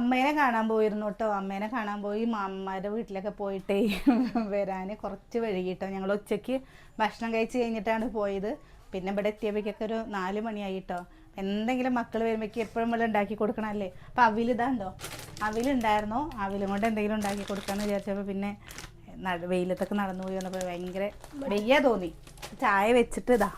അമ്മേനെ കാണാൻ പോയിരുന്നു കേട്ടോ. അമ്മേനെ കാണാൻ പോയി. മാമ്മമാരുടെ വീട്ടിലൊക്കെ പോയിട്ടേ വരാൻ കുറച്ച് വൈകിട്ടോ. ഞങ്ങൾ ഉച്ചയ്ക്ക് ഭക്ഷണം കഴിച്ച് കഴിഞ്ഞിട്ടാണ് പോയത്. പിന്നെ ഇവിടെ എത്തിയപ്പോഴേക്കൊക്കെ ഒരു നാല് മണിയായിട്ടോ എന്തെങ്കിലും മക്കൾ വരുമ്പോഴേക്ക് എപ്പോഴും വല്ല ഉണ്ടാക്കി കൊടുക്കണമല്ലേ അപ്പം അവിലിതാണ്ടോ അവിലുണ്ടായിരുന്നോ അവിലും കൊണ്ട് എന്തെങ്കിലും ഉണ്ടാക്കി കൊടുക്കാമെന്ന് വിചാരിച്ചപ്പോൾ പിന്നെ വെയിലത്തൊക്കെ നടന്നു പോയി വന്നപ്പോൾ ഭയങ്കര വെയ്യ തോന്നി. ചായ വെച്ചിട്ട് ഇതാ.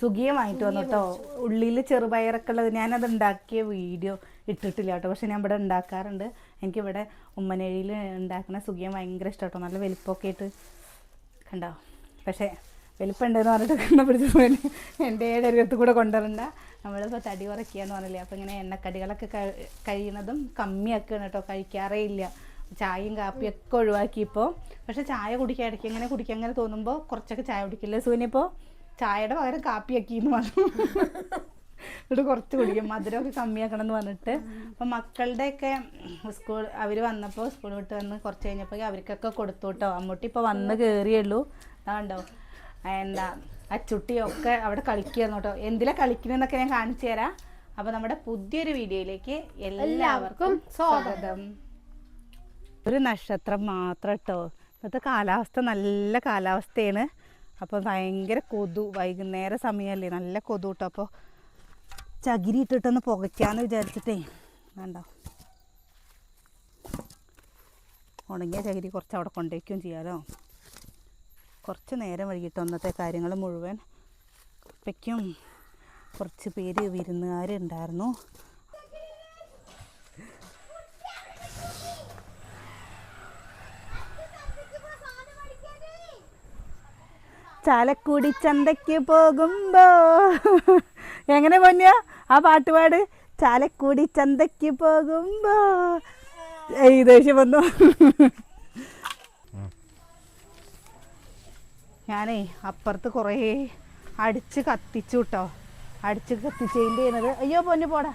സുഖിയമായിട്ട് വന്നു കേട്ടോ. ഉള്ളിൽ ചെറുപയറൊക്കെ ഉള്ളത് ഞാനത് ഉണ്ടാക്കിയ വീഡിയോ ഇട്ടിട്ടില്ല കേട്ടോ. പക്ഷെ ഞാൻ ഇവിടെ ഉണ്ടാക്കാറുണ്ട്. എനിക്കിവിടെ ഉമ്മനേഴിയിൽ ഉണ്ടാക്കുന്ന സുഖിയം ഭയങ്കര ഇഷ്ടം നല്ല വലിപ്പമൊക്കെ ആയിട്ട് കണ്ടോ? പക്ഷേ വലിപ്പമുണ്ടെന്ന് പറഞ്ഞിട്ട് കണ്ടുപിടിച്ച പോലെ എന്റെ ഏഴരത്ത് കൂടെ കൊണ്ടുവരണ്ട. നമ്മളിപ്പോൾ തടി കുറയ്ക്കുകയെന്ന് പറഞ്ഞില്ലേ? അപ്പോൾ ഇങ്ങനെ എണ്ണക്കടികളൊക്കെ കഴി- കഴിയുന്നതും കമ്മിയാക്കുകയാണ് കേട്ടോ. കഴിക്കാറേ ഇല്ല. ചായയും കാപ്പിയൊക്കെ ഒഴിവാക്കിയപ്പോൾ. പക്ഷേ ചായ കുടിക്കാൻ ഇടയ്ക്ക് ഇങ്ങനെ കുടിക്കാൻ അങ്ങനെ തോന്നുമ്പോൾ കുറച്ചൊക്കെ ചായ കുടിക്കില്ല സൂനിപ്പോൾ ചായയുടെ പകരം കാപ്പിയാക്കി എന്ന് പറഞ്ഞു. എന്നിട്ട് കുറച്ച് കുടിക്കും. മധുരമൊക്കെ കമ്മിയാക്കണം എന്ന് പറഞ്ഞിട്ട്. അപ്പം മക്കളുടെയൊക്കെ സ്കൂൾ അവർ വന്നപ്പോൾ സ്കൂൾ വിട്ട് വന്ന് കുറച്ച് കഴിഞ്ഞപ്പോൾ അവർക്കൊക്കെ കൊടുത്തു കേട്ടോ. അമ്മൂട്ടി ഇപ്പോൾ വന്ന് കയറിയുള്ളൂ. അതാണ്ടോ എന്താ അച്ചുട്ടിയൊക്കെ അവിടെ കളിക്കുകയായിരുന്നു കേട്ടോ. എന്തിലാ കളിക്കുന്നതെന്നൊക്കെ ഞാൻ കാണിച്ചു തരാം. അപ്പോൾ നമ്മുടെ പുതിയൊരു വീഡിയോയിലേക്ക് എല്ലാവർക്കും സ്വാഗതം. ഒരു നക്ഷത്രം മാത്രം കേട്ടോ. ഇപ്പോഴത്തെ കാലാവസ്ഥ നല്ല കാലാവസ്ഥയാണ്. അപ്പോൾ ഭയങ്കര കൊതു. വൈകുന്നേര സമയമല്ലേ നല്ല കൊതു കേട്ടോ. അപ്പോൾ ചകിരി ഇട്ടിട്ടൊന്ന് പുകയ്ക്കാന്ന് വിചാരിച്ചിട്ടേ വേണ്ട ഉണങ്ങിയ ചകിരി കുറച്ച് അവിടെ കൊണ്ടുവയ്ക്കുകയും ചെയ്യാമല്ലോ കുറച്ച് നേരം വൈകിട്ട് അന്നത്തെ കാര്യങ്ങൾ മുഴുവൻ അപ്പയ്ക്കും കുറച്ച് പേര് വിരുന്നുകാരുണ്ടായിരുന്നു. ചാലക്കുടി ചന്തയ്ക്ക് പോകുമ്പോ. എങ്ങനെ പൊന്നിയ? ആ പാട്ടുപാട് ചാലക്കുടി ചന്തയ്ക്ക് പോകുമ്പോ. ഈ ദേഷ്യം വന്നു. ഞാനേ അപ്പുറത്ത് കുറേ അടിച്ച് കത്തിച്ചു കേട്ടോ അടിച്ച് കത്തിച്ചതിന്റെ ചെയ്യുന്നത്? അയ്യോ പൊന്നു പോടാ.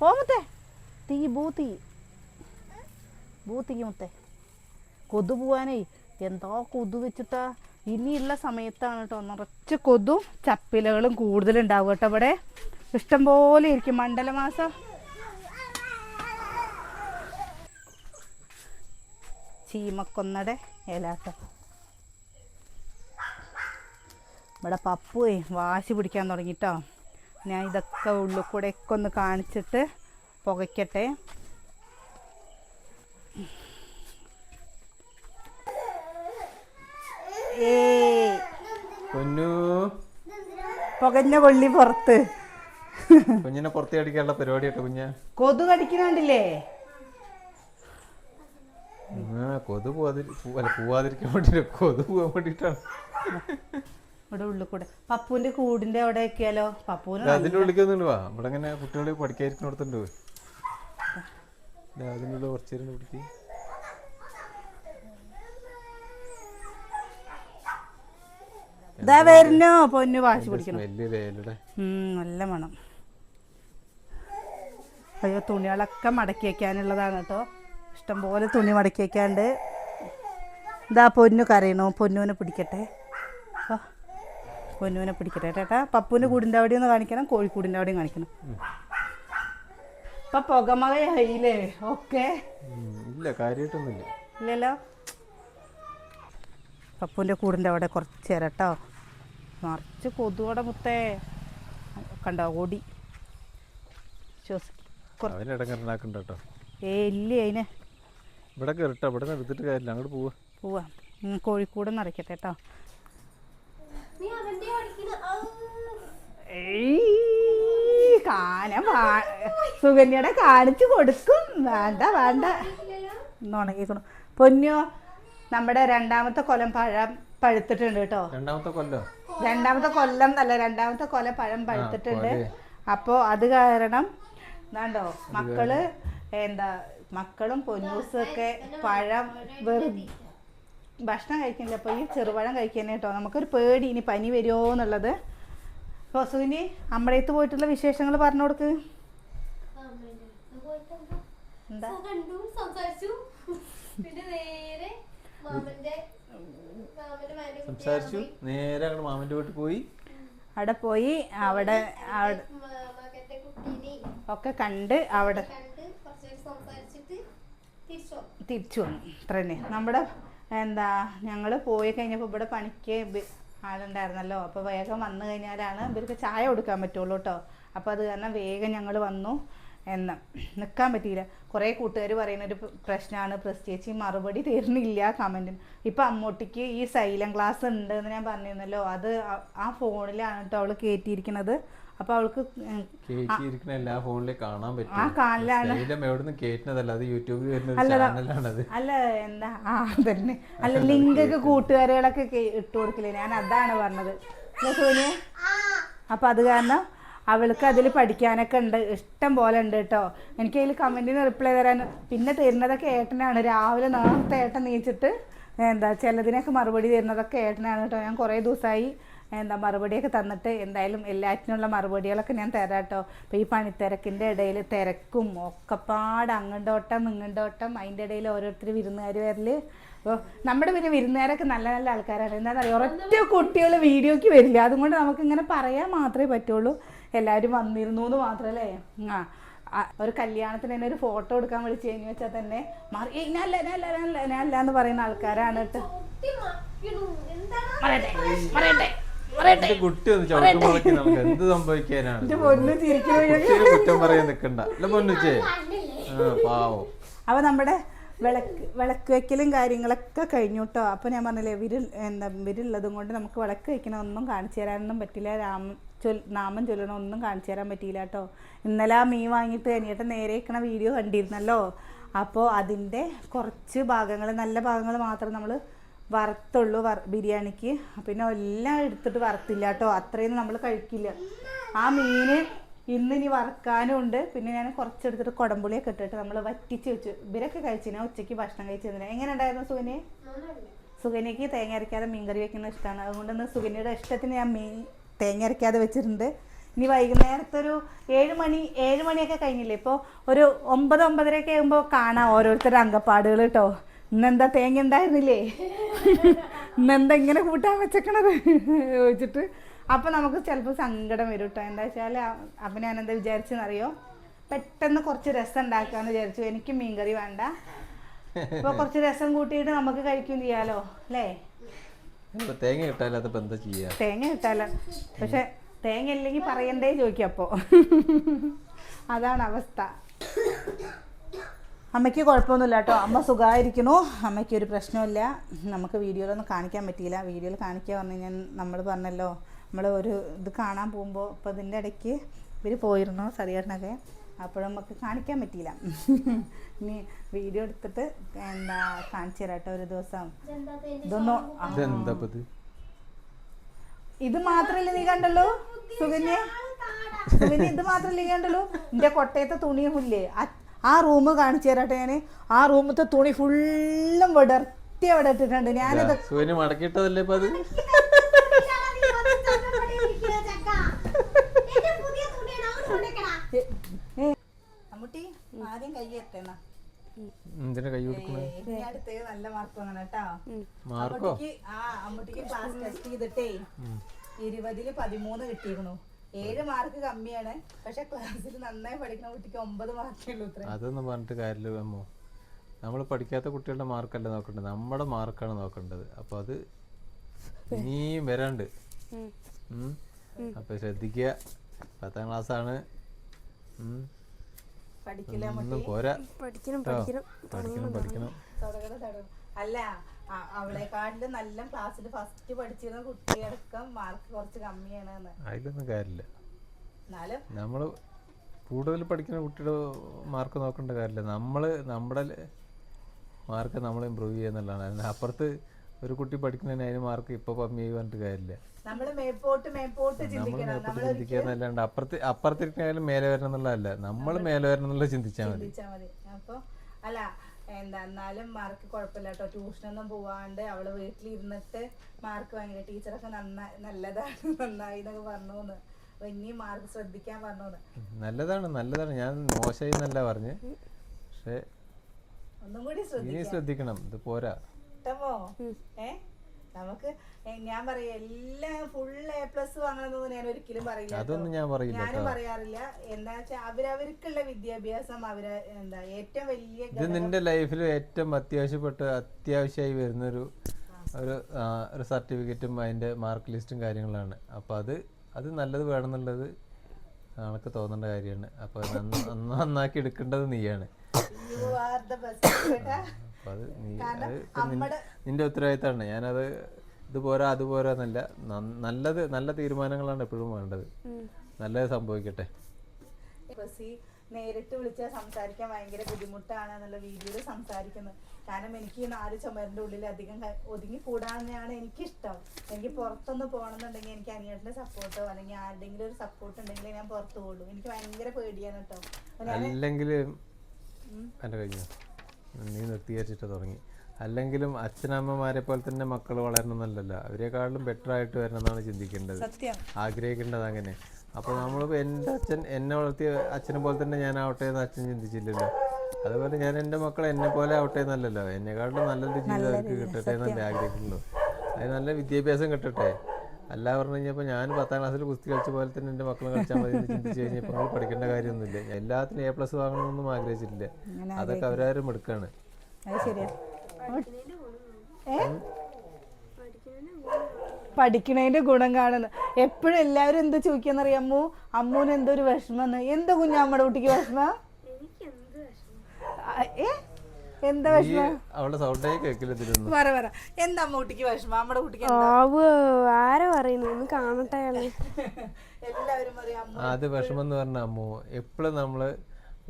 പോ മുത്തേ. തീ ഭൂത്തി ഭൂത്തിക്ക് മുത്തേ. കൊതു പോവാനേ എന്തോ കൊതു വെച്ചിട്ടാ ഇനിയുള്ള സമയത്താണ് കേട്ടോ നിറച്ച് കൊതും ചപ്പിലകളും കൂടുതലുണ്ടാവും കേട്ടോ ഇവിടെ. ഇഷ്ടംപോലെ ഇരിക്കും. മണ്ഡലമാസം. ചീമക്കൊന്നടെ ഇലാട്ടോ ഇവിടെ പപ്പുവേ വാശി പിടിക്കാൻ തുടങ്ങിട്ടോ. ഞാൻ ഇതൊക്കെ ഉള്ളിൽ കൂടെ ഒക്കെ ഒന്ന് കാണിച്ചിട്ട് പുകയ്ക്കട്ടെ. പൊന്നു. പുകഞ്ഞ കൊള്ളി പുറത്ത്. കുഞ്ഞിനെ പുറത്തേ അടിക്കാനുള്ള പരിപാടി കേട്ടോ കുഞ്ഞ. കൊതു കടിക്കുന്നുണ്ടല്ലേ ആ കൊതു പോവാതിരി അല്ല പോവാതിരിക്കാൻ വേണ്ടി കൊതു പോവാൻ വേണ്ടിട്ടാണ്. ഇവിടെ ഉള്ളിൽ കൂടെ. പപ്പുവിന്റെ കൂടിന്റെ അവിടെ വെക്കിയാലോ? പപ്പുവിന് അതിന്റെ ഉള്ളിക്കൊന്നുണ്ട് വാ. ഇവിടെ ഇങ്ങനെ കുട്ടികൾ പഠിക്കാതിരിക്കുന്നിടത്തുണ്ട് അതിനുള്ള കുറച്ചേരം പിടിക്ക് ഇതാ വരുന്നോ. പൊന്നു വാശി പിടിക്കണം. നല്ല മണം. അയ്യോ തുണികളൊക്കെ മടക്കി വെക്കാനുള്ളതാണ് കേട്ടോ. ഇഷ്ടംപോലെ തുണി മടക്കി വെക്കാണ്ട്. ഇതാ പൊന്നു കരയണോ. പൊന്നുവിനെ പിടിക്കട്ടെ. പൊന്നുവിനെ പിടിക്കട്ടെ ചേട്ടാ പപ്പുവിന്റെ കൂടിന്റെ അവിടെ ഒന്ന് കാണിക്കണം. കോഴിക്കൂടിന്റെ അവിടെയും കാണിക്കണം. ഇപ്പൊ പുകമകയായില്ലേ ഓക്കെ. ഇല്ല കാര്യമായിട്ടൊന്നുമില്ല ഇല്ലല്ലോ. പപ്പുവിന്റെ കൂടിന്റെ അവിടെ കുറച്ച് നേരം കേട്ടോ. നിറച്ച് കൊതുകട മുത്തേ കണ്ട ഓടി ശ്വസിക്കും അവന് ഇടങ്ങറിനാക്കണ്ട കേട്ടോ. ഏ ഇല്ലേ അതിന്. ഇവിടെ കയറിട്ടോ ഇവിടെ എടുത്തിട്ട് കാര്യമില്ല അങ്ങോട്ട് പോവാ. പോവാ. കോഴിക്കൂട് നിറയ്ക്കട്ടെ കേട്ടോ. കാനം സുകന്യയുടെ കാണിച്ചു കൊടുക്കും. വേണ്ട വേണ്ട. ഉണങ്ങിക്കണു. പൊന്നോ നമ്മുടെ രണ്ടാമത്തെ കൊലം പഴം പഴുത്തിട്ടുണ്ട് കേട്ടോ. രണ്ടാമത്തെ കൊല്ലോ? രണ്ടാമത്തെ കൊല്ലം അല്ല രണ്ടാമത്തെ കൊല പഴം പഴുത്തിട്ടുണ്ട്. അപ്പോ അപ്പോൾ അത് കാരണം എന്താണ്ടോ മക്കൾ എന്താ മക്കളും പൊന്നൂസും ഒക്കെ പഴം വെറും ഭക്ഷണം കഴിക്കുന്നില്ല. അപ്പോൾ ഈ ചെറുപഴം കഴിക്കാൻ കേട്ടോ നമുക്കൊരു പേടി ഇനി പനി വരുമോ എന്നുള്ളത്. അപ്പോൾ സുവിനി അടുത്ത് പോയിട്ടുള്ള വിശേഷങ്ങൾ പറഞ്ഞു കൊടുക്ക്. എന്താ? സംസാരിച്ചു. നേരെ അങ്ങോട്ട് മാമന്റെ വീട്ടിൽ പോയി. അവിടെ പോയി അവിടെ ഒക്കെ കണ്ട് അവിടെ തിരിച്ചു വന്നു. അത്ര തന്നെ. നമ്മുടെ എന്താ ഞങ്ങൾ പോയി കഴിഞ്ഞപ്പോൾ ഇവിടെ പണിക്ക് ആളുണ്ടായിരുന്നല്ലോ. അപ്പോൾ വേഗം വന്നു കഴിഞ്ഞാലാണ് ഇവർക്ക് ചായ കൊടുക്കാൻ പറ്റുള്ളൂ കേട്ടോ. അപ്പോൾ അത് കാരണം വേഗം ഞങ്ങൾ വന്നു. എന്ന് നിൽക്കാൻ പറ്റിയില്ല. കുറേ കൂട്ടുകാർ പറയുന്ന ഒരു പ്രശ്നമാണ്. പ്രത്യേകിച്ച് മറുപടി തരുന്നില്ല കമന്റിന് ഇപ്പം അമ്മൂട്ടിക്ക് ഈ സൈലം ക്ലാസ് ഉണ്ട് എന്ന് ഞാൻ പറഞ്ഞിരുന്നല്ലോ. അത് ആ- ആ ഫോണിലാണ് കേട്ടോ അവൾ കയറ്റിയിരിക്കുന്നത് അപ്പൊ അവൾക്ക് എല്ലാ ഫോണിലും കാണാൻ ആ പറ്റും. അത് യൂട്യൂബിൽ അല്ല എന്താ ആ അതന്നെ. അല്ല ലിങ്ക് ഒക്കെ കൂട്ടുകാരികളൊക്കെ ഇട്ട് കൊടുക്കില്ലേ? ഞാൻ അതാണ് പറഞ്ഞത്. അപ്പൊ അത് കാരണം അവൾക്ക് അതിൽ പഠിക്കാനൊക്കെ ഉണ്ട്. ഇഷ്ടം പോലെ ഉണ്ട് കേട്ടോ എനിക്ക് അതിൽ കമന്റിന് റിപ്ലൈ തരാൻ പിന്നെ തരുന്നതൊക്കെ ഏട്ടനാണ്. രാവിലെ നേരത്തെ ഏട്ടൻ നീച്ചിട്ട് എന്താ ചിലതിനൊക്കെ മറുപടി തരുന്നതൊക്കെ ഏട്ടനാണ് കേട്ടോ ഞാൻ കുറേ ദിവസമായി എന്താ മറുപടിയൊക്കെ തന്നിട്ട് എന്തായാലും എല്ലാറ്റിനുള്ള മറുപടികളൊക്കെ ഞാൻ തരാം കേട്ടോ അപ്പോൾ ഈ പണിത്തിരക്കിന്റെ ഇടയിൽ തിരക്കും ഒക്കെപ്പാട് അങ്ങോട്ടോട്ടം ഇങ്ങോട്ടോട്ടം. അതിന്റെ ഇടയിൽ ഓരോരുത്തർ വിരുന്നുകാർ വരൽ അപ്പോൾ നമ്മുടെ പിന്നെ വിരുന്നുകാരൊക്കെ നല്ല നല്ല ആൾക്കാരാണ്. എന്താണെന്ന് അറിയാം ഒരൊറ്റ കുട്ടികൾ വീഡിയോയ്ക്ക് വരില്ല അതുകൊണ്ട് നമുക്കിങ്ങനെ പറയാൻ മാത്രമേ പറ്റുള്ളൂ. എല്ലാവരും വന്നിരുന്നു എന്ന് മാത്രമല്ലേ ആ ആ, ഒരു കല്യാണത്തിന് തന്നെ ഒരു ഫോട്ടോ എടുക്കാൻ വിളിച്ചു കഴിഞ്ഞു വെച്ചാൽ തന്നെ മാറി "ഏയ് ഞാനല്ല ഞാനല്ല ഞാനല്ല ഞാനല്ല എന്ന് പറയുന്ന ആൾക്കാരാണ് കേട്ടോ. പറയട്ടെ പറയട്ടെ എന്ത് സംഭവിക്കാനാണ്? എന്റെ പൊന്ന് ചിരിക്കുന്നു കുട്ടിയെ കുറ്റം പറയാൻ നിക്കണ്ട. പൊന്നുച്ചേ ആ പാവം. അപ്പോൾ നമ്മുടെ വിളക്ക് വിളക്ക് വെക്കലും കാര്യങ്ങളൊക്കെ കഴിഞ്ഞു കേട്ടോ. അപ്പോൾ ഞാൻ പറഞ്ഞില്ലേ വിരൽ എന്താ വിരുള്ളതും കൊണ്ട് നമുക്ക് വിളക്ക് വെക്കണമൊന്നും കാണിച്ചു തരാനൊന്നും പറ്റില്ല. രാമ ചൊൽ നാമം ചൊല്ലണം ഒന്നും കാണിച്ചു തരാൻ പറ്റിയില്ല കേട്ടോ. ഇന്നലെ ആ മീൻ വാങ്ങിയിട്ട് അനിയേട്ടൻ നേരെ ഇക്കണ വീഡിയോ കണ്ടിരുന്നല്ലോ. അപ്പോൾ അതിന്റെ കുറച്ച് ഭാഗങ്ങൾ നല്ല ഭാഗങ്ങൾ മാത്രം നമ്മൾ വറുത്തുള്ളൂ വർ ബിരിയാണിക്ക്. പിന്നെ എല്ലാം എടുത്തിട്ട് വറുത്തില്ല കേട്ടോ. അത്രയൊന്നും നമ്മൾ കഴിക്കില്ല. ആ മീന് ഇന്ന് ഇനി വറുക്കാനും ഉണ്ട്. പിന്നെ ഞാൻ കുറച്ചെടുത്തിട്ട് കുടംപുളിയൊക്കെ ഇട്ടിട്ട് നമ്മൾ വറ്റിച്ച് വെച്ചു. ഇവരൊക്കെ കഴിച്ചിന് ഉച്ചയ്ക്ക് ഭക്ഷണം കഴിച്ചിരുന്നില്ല എങ്ങനെ ഉണ്ടായിരുന്നു സുഖനെ നന്നല്ലേ തേങ്ങ അരയ്ക്കാതെ മീൻ കറി വെക്കുന്നത് ഇഷ്ടമാണ്. അതുകൊണ്ട് ഇന്ന് ഇഷ്ടത്തിന് ഞാൻ മീൻ തേങ്ങ അരയ്ക്കാതെ വെച്ചിട്ടുണ്ട്. ഇനി വൈകുന്നേരത്തെ ഒരു ഏഴ് മണി ഏഴ് മണിയൊക്കെ കഴിഞ്ഞില്ലേ? ഇപ്പോൾ ഒരു ഒമ്പത് ഒമ്പതരയൊക്കെ ആകുമ്പോൾ കാണാം ഓരോരുത്തരുടെ അങ്കപ്പാടുകൾ കേട്ടോ. ഇന്നെന്താ തേങ്ങ ഉണ്ടായിരുന്നില്ലേ? ഇന്നെന്താ ഇങ്ങനെ കൂട്ടാൻ വെച്ചേക്കണത്? ചോദിച്ചിട്ട്. അപ്പം നമുക്ക് ചിലപ്പോൾ സങ്കടം വരും കേട്ടോ. എന്താ വെച്ചാൽ അപ്പം എന്താ വിചാരിച്ചെന്നറിയോ? പെട്ടെന്ന് കുറച്ച് രസം ഉണ്ടാക്കാമെന്ന് വിചാരിച്ചു. എനിക്ക് മീൻകറി വേണ്ട. അപ്പോൾ കുറച്ച് രസം കൂട്ടിയിട്ട് നമുക്ക് കഴിക്കുകയും ചെയ്യാലോ അല്ലേ? തേങ്ങ കിട്ടാല്ലാത്തപ്പോ എന്താ ചെയ്യാ? തേങ്ങ കിട്ടാലോ പക്ഷെ തേങ്ങ ഇല്ലെങ്കിൽ പറയണ്ടേ ചോദിക്കും അപ്പോ. അതാണ് അവസ്ഥ. അമ്മയ്ക്ക് കുഴപ്പമൊന്നുമില്ല കേട്ടോ. അമ്മ സുഖമായിരിക്കണു അമ്മയ്ക്ക് ഒരു പ്രശ്നമില്ല നമുക്ക് വീഡിയോയിലൊന്നും കാണിക്കാൻ പറ്റിയില്ല. വീഡിയോയിൽ കാണിക്കാൻ പറഞ്ഞു കഴിഞ്ഞാൽ നമ്മൾ പറഞ്ഞല്ലോ നമ്മൾ ഒരു ഇത് കാണാൻ പോകുമ്പോൾ ഇപ്പോൾ ഇതിന്റെ ഇടയ്ക്ക് ഇവർ പോയിരുന്നു സതിയേട്ടനൊക്കെ. അപ്പോഴും നമുക്ക് കാണിക്കാൻ പറ്റിയില്ല. ഇനി വീഡിയോ എടുത്തിട്ട് എന്താ കാണിച്ചു തരാട്ടോ ഒരു ദിവസം. ഇതൊന്നോ ഇത് മാത്രല്ലേ നീ കണ്ടല്ലോ സുകന്യ? സുകന്യ ഇത് മാത്രല്ലേ നീ കണ്ടല്ലോ എന്റെ കൊട്ടയത്തെ തുണിയുമില്ലേ? ആ- ആ റൂം കാണിച്ചു തരാട്ടെ ഞാൻ. ആ റൂമത്തെ തുണി ഫുള്ളും വിടർത്തി അവിടെ ഇട്ടിട്ടുണ്ട്. ഞാനത് മടക്കിയിട്ടതല്ലേ ഇപ്പൊ അത് ഏ, അമ്മുട്ടി ആദ്യം കൈ എത്തണം. എന്തിനാ കൈ കൊടുക്കണേ? നല്ല മാർക്ക് കേട്ടോ. മാർക്കോ? ആ അമ്മൂട്ടിക്ക് ക്ലാസ് ടെസ്റ്റ് ചെയ്തിട്ടേ ഇരുപതിൽ പതിമൂന്ന് കിട്ടിയിരുന്നു. ഏഴ് മാർക്ക് കമ്മിയാണ്. പക്ഷെ ക്ലാസ്സിൽ നന്നായി പഠിക്കുന്ന കുട്ടിക്ക് ഒമ്പത് മാർക്കേ ഉള്ളൂ അതൊന്നും പറഞ്ഞിട്ട് കാര്യമില്ല അമ്മോ. നമ്മൾ പഠിക്കാത്ത കുട്ടികളുടെ മാർക്കല്ല നോക്കേണ്ടത് നമ്മുടെ മാർക്കാണ് നോക്കേണ്ടത്. അപ്പൊ അത് ഇനിയും വരാണ്ട്. അപ്പോൾ അപ്പൊ ശ്രദ്ധിക്കുക. പത്താം ക്ലാസ് ആണ് ഉം. പഠിക്കില്ല ഒന്നും പോരാ പഠിക്കണം പഠിക്കണം. പഠിക്കണം അല്ല അവളെക്കാട്ടിലും നല്ല ക്ലാസ്സിൽ ഫസ്റ്റ് പഠിച്ചിരുന്ന കുട്ടിയടക്കം മാർക്ക് കുറച്ച് കമ്മിയാണ് അതിലൊന്നും കാര്യമില്ല. എന്നാലും നമ്മൾ കൂടുതൽ പഠിക്കുന്ന കുട്ടിയുടെ മാർക്ക് നോക്കേണ്ട കാര്യമില്ല. നമ്മൾ നമ്മുടെ മാർക്ക് നമ്മൾ ഇമ്പ്രൂവ് ചെയ്യുന്നുള്ളതാണ് അതിന് അപ്പുറത്ത് ഒരു കുട്ടി പഠിക്കുന്നതിന് അതിന് മാർക്ക് ഇപ്പോൾ കമ്മി പറഞ്ഞിട്ട് കാര്യമില്ല. നമ്മൾ മേപ്പോട്ട് മേപ്പോട്ട് ചിന്തിക്കണം. നമ്മൾ ചിന്തിക്കാന്നല്ലാണ്ട് അപ്പുറത്ത് അപ്പുറത്തിരിക്കണായാലും മേലെ വരണം എന്നുള്ളതല്ല. നമ്മൾ മേലെ വരണം എന്നുള്ള ചിന്തിച്ചാൽ മതി. അപ്പൊ അല്ല എന്താ എന്നാലും മാർക്ക് കുഴപ്പമില്ല കേട്ടോ. ട്യൂഷനൊന്നും പോവാണ്ട് അവൾ വീട്ടിലിരുന്നിട്ട് മാർക്ക് ഭയങ്കര ടീച്ചറൊക്കെ നന്നായി നല്ലതാണ് നന്നായി എന്നൊക്കെ പറഞ്ഞു അപ്പൊ ഇനിയും മാർക്ക് ശ്രദ്ധിക്കാൻ പറഞ്ഞു നല്ലതാണ് നല്ലതാണ്. ഞാൻ മോശമായി എന്നല്ല പറഞ്ഞ്. പക്ഷേ ഒന്നും കൂടി ഇനി ശ്രദ്ധിക്കണം. ഇത് പോരാ. ശ്രദ്ധിക്കാമോ ഏ? നമുക്ക് ഞാൻ പറയാം എല്ലാം ഫുൾ എ പ്ലസ് വാങ്ങണമെന്നൊന്നും ഞാൻ ഒരിക്കലും പറയില്ല അതൊന്നും ഞാൻ പറയില്ല ഞാനും പറയാറില്ല. എന്താ വെച്ചാൽ അവരവർക്കുള്ള വിദ്യാഭ്യാസം അവർ എന്താ ഏറ്റവും വലിയ ഇത് നിന്റെ ലൈഫിൽ ഏറ്റവും അത്യാവശ്യപ്പെട്ട അത്യാവശ്യമായി വരുന്നൊരു ഒരു ഒരു സർട്ടിഫിക്കറ്റും അതിന്റെ മാർക്ക് ലിസ്റ്റും കാര്യങ്ങളാണ്. അപ്പോൾ അത് അത് നല്ലത് വേണമെന്നുള്ളത് നമുക്ക് തോന്നേണ്ട കാര്യമാണ്. അപ്പോൾ നന്നാക്കി എടുക്കേണ്ടത് നീയാണ്. അത് നീ അത് നിന്റെ ഉത്തരവാദിത്തമാണ്. ഞാനത് ഇത് പോരാ അത് പോരാന്നല്ല നല്ലത് നല്ല തീരുമാനങ്ങളാണ് എപ്പോഴും വേണ്ടത്. നല്ലത് സംഭവിക്കട്ടെ. നേരിട്ട് വിളിച്ചാൽ സംസാരിക്കാൻ ഭയങ്കര ബുദ്ധിമുട്ടാണ് എന്നുള്ള വീഡിയോയിൽ സംസാരിക്കുന്നത് കാരണം എനിക്ക് ഈ നാല് ചുമരിന്റെ ഉള്ളിൽ അധികം ഒതുങ്ങി കൂടാനാണ് എനിക്കിഷ്ടം. എനിക്ക് പുറത്തൊന്ന് പോകണമെന്നുണ്ടെങ്കിൽ എനിക്ക് അനിയത്തിന്റെ സപ്പോർട്ടോ അല്ലെങ്കിൽ ആരുടെങ്കിലും ഒരു സപ്പോർട്ട് ഉണ്ടെങ്കിൽ ഞാൻ പുറത്തു പോകുള്ളൂ എനിക്ക് ഭയങ്കര പേടിയാണ് കേട്ടോ. അല്ലെങ്കിൽ നീ നിർത്തീകരിച്ചിട്ട് തുടങ്ങി. അല്ലെങ്കിലും അച്ഛനമ്മമാരെ പോലെ തന്നെ മക്കൾ വളരണമെന്നല്ലല്ലോ അവരെക്കാളും ബെറ്റർ ആയിട്ട് വരണം എന്നാണ് ചിന്തിക്കേണ്ടത്. ആഗ്രഹിക്കേണ്ടത് അങ്ങനെ. അപ്പോൾ നമ്മൾ എന്റെ അച്ഛൻ എന്നെ വളർത്തിയ അച്ഛനെ പോലെ തന്നെ ഞാൻ ആവട്ടെ എന്ന് അച്ഛൻ ചിന്തിച്ചില്ലല്ലോ. അതുപോലെ ഞാൻ എന്റെ മക്കൾ എന്നെ പോലെ ആവട്ടെ എന്നല്ലല്ലോ. എന്നെക്കാളും നല്ലൊരു ജീവിതം അവർക്ക് കിട്ടട്ടെ എന്നല്ലേ ആഗ്രഹിക്കുന്നുള്ളൂ. അതിന് നല്ല വിദ്യാഭ്യാസം കിട്ടട്ടെ. അല്ല പറഞ്ഞു കഴിഞ്ഞപ്പോൾ ഞാൻ പത്താം ക്ലാസ്സിൽ കുസ്തി കളിച്ച പോലെ തന്നെ എന്റെ മക്കളും കളിച്ചാൽ മതി എന്ന് ചിന്തിച്ച് കഴിഞ്ഞപ്പോൾ നമ്മൾ പഠിക്കേണ്ട കാര്യമൊന്നുമില്ല. എല്ലാത്തിനും എ പ്ലസ് വാങ്ങണമെന്നൊന്നും ആഗ്രഹിച്ചിട്ടില്ല. അതൊക്കെ അവരാരും എടുക്കാണ്. പഠിക്കണേന്റെ ഗുണം കാണുന്നു. എപ്പോഴും എല്ലാവരും എന്താ ചോദിക്കാന്നറിയാമോ അമ്മൂന് എന്തൊരു വിഷമെന്ന് എന്താ കുഞ്ഞാ നമ്മുടെ കുട്ടിക്ക് വിഷമ? ഏ? എന്താ ഈ വിഷമം? അവളുടെ സൗണ്ടേ കേൾക്കില്ല ഇതിലൊന്നും പറ പറ എന്താ അമ്മ കുട്ടിക്ക് വിഷമം? നമ്മുടെ കുട്ടിക്ക് എന്താ? ആവ് ആരാ പറയുന്നു? ഒന്ന് കാണട്ടെ എല്ലാവരും പറയും അത് വിഷമം എന്ന് പറഞ്ഞ അമ്മു എപ്പോഴും നമ്മൾ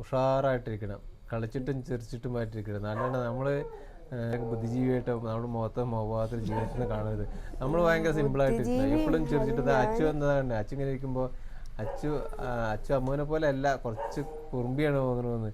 ഉഷാറായിട്ടിരിക്കണം. കളിച്ചിട്ടും ചിരിച്ചിട്ടും ആയിട്ടിരിക്കണം. അല്ലാണ്ട് നമ്മൾ ബുദ്ധിജീവിയായിട്ട് നമ്മുടെ മുഖത്തെ മുഖഭാഗത്തിൽ ജീവിച്ചിട്ട് കാണരുത്. നമ്മൾ ഭയങ്കര സിമ്പിളായിട്ടിരിക്കണം എപ്പോഴും ചിരിച്ചിട്ട് അച്ചു എന്താണ് അച്ചു ഇങ്ങനെ ഇരിക്കുമ്പോൾ അച്ചു ആ, അച്ചു അമ്മുവിനെ പോലെ അല്ല കുറച്ച് കുറുമ്പിയാണ് തോന്നണമെന്ന്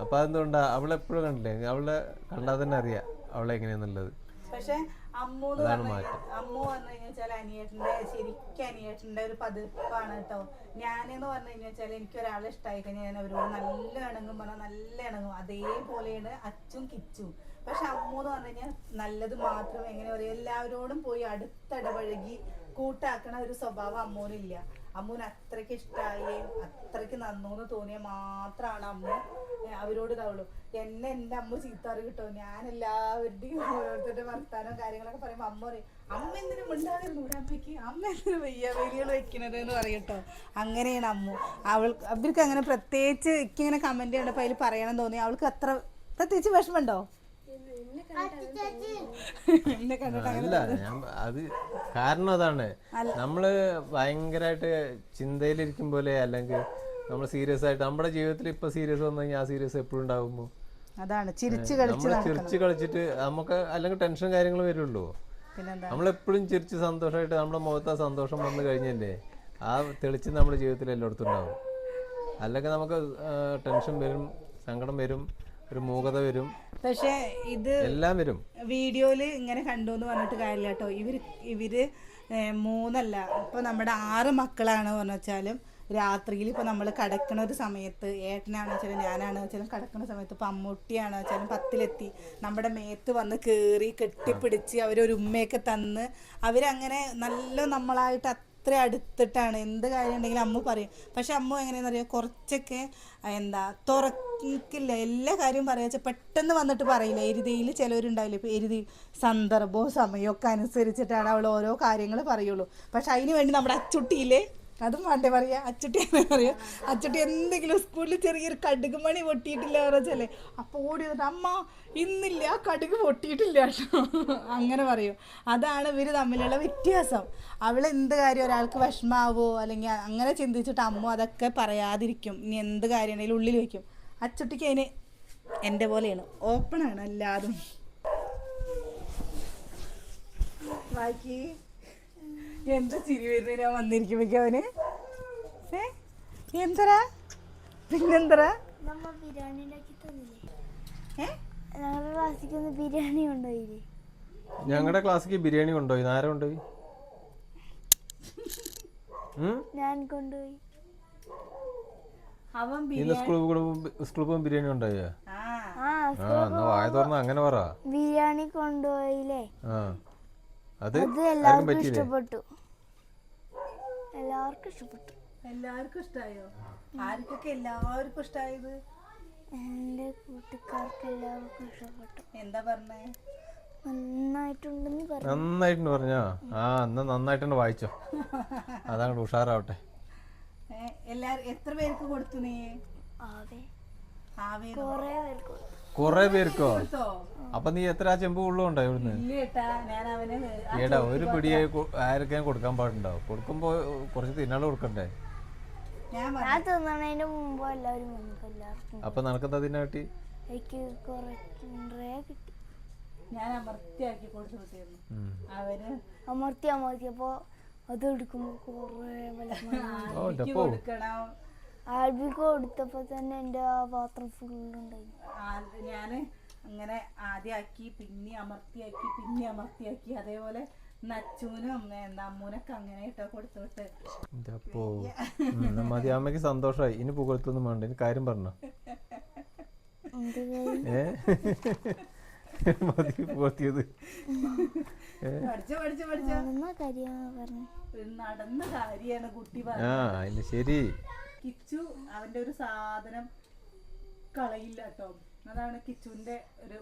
അപ്പം അതെന്തുകൊണ്ടാ? അവളെപ്പോഴും കണ്ടില്ലേ? അവളെ കണ്ടാൽ തന്നെ അറിയാം അവളെ എങ്ങനെയാന്നുള്ളത്. പക്ഷെ അമ്മു എന്ന് പറഞ്ഞു അമ്മു പറഞ്ഞു കഴിഞ്ഞാൽ അനിയേട്ടന്റെ ശരിക്കും അനിയേട്ടന്റെ ഒരു പതിപ്പാണ് കേട്ടോ. ഞാനെന്ന് പറഞ്ഞു കഴിഞ്ഞാൽ എനിക്ക് ഒരാളെ ഇഷ്ടമായി കഴിഞ്ഞാൽ ഞാൻ അവരോട് നല്ല ഇണങ്ങും പറഞ്ഞാൽ നല്ല ഇണങ്ങും. അതേപോലെയാണ് അച്ചും കിച്ചും. പക്ഷെ അമ്മു എന്ന് പറഞ്ഞു കഴിഞ്ഞാൽ നല്ലത് മാത്രം എങ്ങനെ പറയും? എല്ലാവരോടും പോയി അടുത്തിടപഴകി കൂട്ടാക്കണ ഒരു സ്വഭാവം അമ്മൂനില്ല. അമ്മൂന് അത്രയ്ക്ക് ഇഷ്ടമായി അത്രയ്ക്ക് നന്നൂന്ന് തോന്നിയ മാത്രമാണ് അമ്മ അവരോട് ഇതാവുള്ളൂ. എന്നെ എന്റെ അമ്മ ചീത്താറ് കിട്ടും. ഞാൻ എല്ലാവരുടെയും ഓരോരുത്തരുടെ വർത്താനവും കാര്യങ്ങളൊക്കെ പറയുമ്പോൾ അമ്മ പറയും അമ്മ എന്തിനും മിണ്ടാതിരുന്നു? അമ്മയ്ക്ക് അമ്മ എന്തിനു വയ്യ വലികൾ വെക്കണത്? എന്ന് പറയട്ടോ അങ്ങനെയാണ് അമ്മ. അവൾ അവർക്ക് അങ്ങനെ പ്രത്യേകിച്ച് എനിക്കിങ്ങനെ കമന്റ് കണ്ടപ്പോൾ അതിൽ പറയണം തോന്നി. അവൾക്ക് അത്ര പ്രത്യേകിച്ച് വിഷമമുണ്ടോ? അല്ല ഞാൻ അത് കാരണം അതാണ്. നമ്മൾ ഭയങ്കരമായിട്ട് ചിന്തയിലിരിക്കും പോലെ അല്ലെങ്കിൽ നമ്മൾ സീരിയസ് ആയിട്ട് നമ്മുടെ ജീവിതത്തിൽ ഇപ്പൊ സീരിയസ് വന്നു കഴിഞ്ഞാൽ ആ സീരിയസ് എപ്പോഴും ഉണ്ടാകുമ്പോൾ അതാണ് ചിരിച്ചു നമ്മൾ ചിരിച്ച് കളിച്ചിട്ട് നമുക്ക് അല്ലെങ്കിൽ ടെൻഷൻ കാര്യങ്ങൾ വരുള്ളൂ. നമ്മളെപ്പോഴും ചിരിച്ച് സന്തോഷമായിട്ട് നമ്മുടെ മുഖത്ത് ആ സന്തോഷം വന്നു കഴിഞ്ഞല്ലേ ആ തെളിച്ച് നമ്മുടെ ജീവിതത്തിൽ എല്ലായിടത്തും ഉണ്ടാവും. അല്ലെങ്കിൽ നമുക്ക് ടെൻഷൻ വരും സങ്കടം വരും. ഒരു മൂകത വരും. പക്ഷേ ഇത് എല്ലാം വരും. വീഡിയോയിൽ ഇങ്ങനെ കണ്ടു എന്ന് പറഞ്ഞിട്ട് കാര്യമില്ല കേട്ടോ. ഇവർ ഇവർ മൂന്നല്ല ഇപ്പൊ നമ്മുടെ ആറ് മക്കളാണ് പറഞ്ഞു വെച്ചാലും രാത്രിയിൽ ഇപ്പൊ നമ്മൾ കിടക്കണ ഒരു സമയത്ത് ഏട്ടനാണെന്ന് വെച്ചാലും ഞാനാണെന്ന് വെച്ചാലും കിടക്കുന്ന സമയത്ത് ഇപ്പൊ അമ്മൂട്ടിയാണെന്ന് വെച്ചാലും പത്തിലെത്തി. നമ്മുടെ മേത്ത് വന്ന് കയറി കെട്ടിപ്പിടിച്ച് അവരൊരു ഉമ്മയൊക്കെ തന്ന് അവരങ്ങനെ നല്ല നമ്മളായിട്ട് അത്ര അടുത്തിട്ടാണ്. എന്ത് കാര്യം ഉണ്ടെങ്കിലും അമ്മ പറയും. പക്ഷെ അമ്മ എങ്ങനെയാണെന്ന് അറിയാം? കുറച്ചൊക്കെ എന്താ തുറക്കില്ല. എല്ലാ കാര്യവും പറയാച്ച പെട്ടെന്ന് വന്നിട്ട് പറയില്ല. എരുതിയിൽ ചിലവരുണ്ടാവില്ല? ഇപ്പോൾ എരുതി സന്ദർഭവും സമയമൊക്കെ അനുസരിച്ചിട്ടാണ് അവൾ ഓരോ കാര്യങ്ങൾ പറയുള്ളൂ. പക്ഷെ അതിന് വേണ്ടി നമ്മുടെ അച്ചുട്ടിയില്ലേ? അതും വേണ്ടേ പറയാ? അച്ചുട്ടി എന്ന് പറയാ? അച്ചുട്ടി എന്തെങ്കിലും സ്കൂളിൽ ചെറിയൊരു കടുക് മണി പൊട്ടിയിട്ടില്ല പറഞ്ഞാലേ അപ്പോൾ ഓടി വന്നിട്ട് അമ്മ ഇന്നില്ല ആ കടുക് പൊട്ടിയിട്ടില്ല കേട്ടോ. അങ്ങനെ പറയും. അതാണ് ഇവർ തമ്മിലുള്ള വ്യത്യാസം. അവൾ എന്ത് കാര്യം ഒരാൾക്ക് വിഷമാവോ അല്ലെങ്കിൽ അങ്ങനെ ചിന്തിച്ചിട്ട് അമ്മ അതൊക്കെ പറയാതിരിക്കും. ഇനി എന്ത് കാര്യമാണെങ്കിലും ഉള്ളിൽ വെക്കും. അച്ചുട്ടിക്ക് അതിന് എന്റെ പോലെയാണ്. ഓപ്പൺ ഓപ്പണാണ് എല്ലാതും. ബാക്കി എന്താ ചിരി വരുന്നതിനാ വന്നിരിക്കുമ്പോ അവന്. ഏ? എന്തരാ പിന്നെന്തരാ നമ്മ ബിരിയാണി ഞങ്ങളുടെ കൊണ്ടുപോയില്ലേ? ക്ലാസ്സിക്ക് ബിരിയാണി കൊണ്ടുപോയി. ആരെ കൊണ്ടുപോയി? ഞാൻ കൊണ്ടുപോയി. ഇന്ന് സ്കൂളിൽ സ്കൂളിൽ പോകുമ്പോൾ ബിരിയാണി ഉണ്ടായോ ആ. ആ ആ എന്നാ വായ തുറന്ന് അങ്ങനെ പറ. ബിരിയാണി കൊണ്ടുപോയില്ലേ? ആ. അത് എല്ലാവർക്കും ഇഷ്ടപ്പെട്ടു. എല്ലാവർക്കും ഇഷ്ടപ്പെട്ടു. എല്ലാവർക്കും ഇഷ്ടായോ? ആർക്കൊക്കെ എല്ലാവർക്കും ഇഷ്ടമായത് എന്റെ കൂട്ടുകാർക്ക് എല്ലാവർക്കും ഇഷ്ടപ്പെട്ടു. എന്താ പറഞ്ഞേ? നന്നായിട്ടുണ്ടെന്ന് പറഞ്ഞു. നന്നായിട്ടുണ്ട് പറഞ്ഞോ? ആ എന്നാ നന്നായിട്ടുണ്ട് വായിച്ചോ. അതാണ് ഉഷാറാവട്ടെ. എല്ലാരും എത്ര പേർക്ക് കൊടുത്തു നീ? ആവേ. ആവേ കൊറേ പേർക്ക് കൊടുത്തു. കുറെ പേർക്കോ? അപ്പൊ നീ എത്ര ആ ചെമ്പ് ഉള്ളുണ്ടോ ഇവിടുന്ന്? ഏടാ ഒരു പിടിയായി ആർക്കും കൊടുക്കാൻ പാടുണ്ടോ? കൊടുക്കുമ്പോ കുറച്ച് തിന്നാൾ കൊടുക്കണ്ടേ? അപ്പൊ നിനക്കെന്താ തിന്നാ കിട്ടി? ഞാൻ അമർത്തിയാക്കി കൊടുത്തു വിട്ടിരുന്നു. അവർ അമർത്തി അമർത്തിയപ്പോ അത് എടുക്കുമ്പോ കുറേ കൊടുക്കണം. ആൽബിക്ക് കൊടുത്തപ്പോ തന്നെ എന്റെ ആ പാത്രം ഫുള്ളുണ്ടായി ഉണ്ടായി. ഞാൻ അങ്ങനെ ആദ്യമാക്കി പിന്നെ അമർത്തിയാക്കി പിന്നെ അമർത്തിയാക്കി. അതേപോലെ നച്ചൂനും എന്താ അമ്മൂനൊക്കെ അങ്ങനെ ഇട്ടോ കൊടുത്തു വിട്ട് അപ്പോ മതി. അമ്മയ്ക്ക് സന്തോഷമായി ഇനി പുകഴ്ത്തൊന്നും വേണ്ട. ഇനി കാര്യം പറഞ്ഞോ? ഏ? മതി പുകഴ്ത്തിയത്. നടന്ന കാര്യാണ് കുട്ടി ആ ശരി. കിച്ചു അവന്റെ ഒരു സാധനം കളയില്ല കേട്ടോ അതാണ് കിച്ചുവിന്റെ ഒരു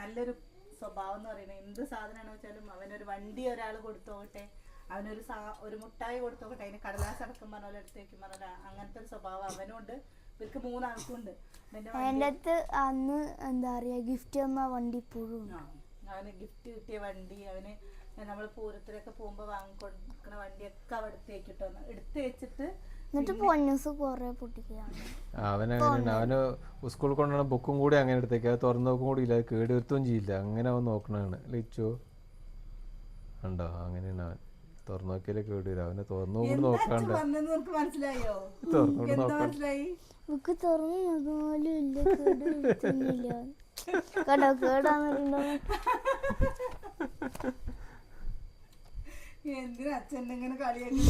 നല്ലൊരു സ്വഭാവം എന്ന് പറയുന്നത്. എന്ത് സാധനമാണെന്ന് വെച്ചാലും അവനൊരു വണ്ടി ഒരാൾ കൊടുത്തോട്ടെ അവനൊരു സാ ഒരു മുട്ടായി കൊടുത്തോട്ടെ അതിന് കടലാസ് അടക്കം പറഞ്ഞ പോലെ എടുത്ത് വെക്കും. പറഞ്ഞ അങ്ങനത്തെ ഒരു സ്വഭാവം അവനുണ്ട്. ഇവർക്ക് മൂന്നാൾക്കും ഉണ്ട്. എന്റെ അടുത്ത് അന്ന് എന്താ പറയാ ഗിഫ്റ്റ് തന്ന വണ്ടി ഇപ്പോഴും. അവന് ഗിഫ്റ്റ് കിട്ടിയ വണ്ടി അവന് നമ്മൾ പൂരത്തിലൊക്കെ പോകുമ്പോ വാങ്ങിക്കൊടുക്കുന്ന വണ്ടിയൊക്കെ അവ എടുത്ത് വെക്കിട്ടോ എടുത്ത് വെച്ചിട്ട് എന്നിട്ട് പൊന്നൂസ് കൊറേ പൊട്ടിക്കുകയാണ്. അവനങ്ങനെ അവന് സ്കൂളിൽ കൊണ്ടുവന്ന ബുക്കും കൂടി അങ്ങനെ എടുത്തേക്ക്. അത് തുറന്നു നോക്കും കൂടി ഇല്ല. അത് കേട് വരുത്തുകയും ചെയ്യില്ല. അങ്ങനെ അവൻ നോക്കണാണ് ലിച്ചു ഉണ്ടോ അങ്ങനെയാണ് അവൻ. തുറന്നു നോക്കിയാലേ കേട് വരും അവനെ തുറന്നു കൂടി നോക്കാണ്ട്. മനസ്സിലായോ? ബുക്ക് തുറന്നു നോക്കുമ്പോലും ഇല്ല. കേട് വരുത്തുന്നില്ല കേട്ടോ കേടാന്നിട്ടുണ്ടോ എന്തിനാ അച്ഛൻ ഇങ്ങനെ കളിയാക്കി